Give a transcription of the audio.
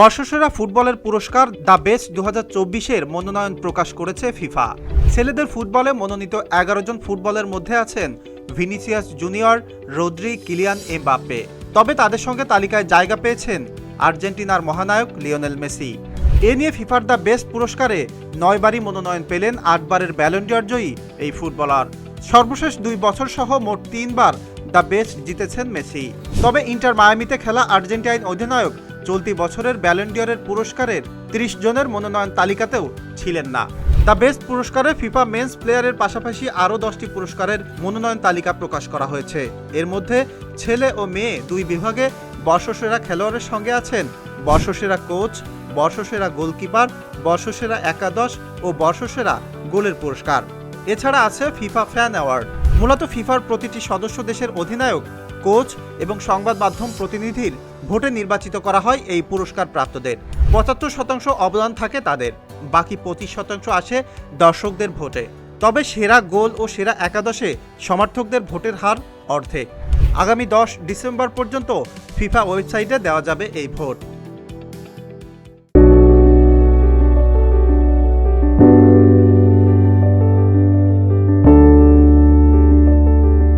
বর্ষসেরা ফুটবলের পুরস্কার দ্য বেস্ট দু হাজার চব্বিশের মনোনয়ন প্রকাশ করেছে ফিফা। ছেলেদের ফুটবলে মনোনীত এগারো জন ফুটবলের মধ্যে আছেন ভিনিসিয়াস জুনিয়র, রোদ্রি, কিলিয়ান এ এমবাপ্পে। তবে তাদের সঙ্গে তালিকায় জায়গা পেয়েছেন আর্জেন্টিনার মহানায়ক লিওনেল মেসি। এ নিয়ে ফিফার দ্য বেস্ট পুরস্কারে নয়বারই মনোনয়ন পেলেন আটবারের ব্যালন্ডিয়ার জয়ী এই ফুটবলার। সর্বশেষ দুই বছর সহ মোট তিনবার দ্য বেস্ট জিতেছেন মেসি। তবে ইন্টার মায়ামিতে খেলা আর্জেন্টাইন অধিনায়ক চলতি বছরের ব্যালেন্ডিয়রের পুরস্কারের ৩০ জনের মনোনয়ন তালিকাতেও ছিলেন না। দ্য বেস্ট পুরস্কারে ফিফা মেন্স প্লেয়ারের পাশাপাশি আরও দশটি পুরস্কারের মনোনয়ন তালিকা প্রকাশ করা হয়েছে। এর মধ্যে ছেলে ও মেয়ে দুই বিভাগে বর্ষসেরা খেলোয়াড়ের সঙ্গে আছেন বর্ষসেরা কোচ, বর্ষসেরা গোলকিপার, বর্ষসেরা একাদশ ও বর্ষসেরা গোলের পুরস্কার। এছাড়া আছে ফিফা ফ্যান অ্যাওয়ার্ড। মূলত ফিফার প্রতিটি সদস্য দেশের অধিনায়ক, কোচ এবং সংবাদ মাধ্যম প্রতিনিধির ভোটে নির্বাচিত করা হয় এই পুরস্কার প্রাপ্তদের পঁচাত্তর শতাংশ অবদান থাকে তাদের, বাকি পঁচিশ শতাংশ আসে দর্শকদের ভোটে। তবে সেরা গোল ও সেরা একাদশে সমর্থকদের ভোটের হার অর্ধেক। আগামী দশ ডিসেম্বর পর্যন্ত ফিফা ওয়েবসাইটে দেওয়া যাবে এই ভোট।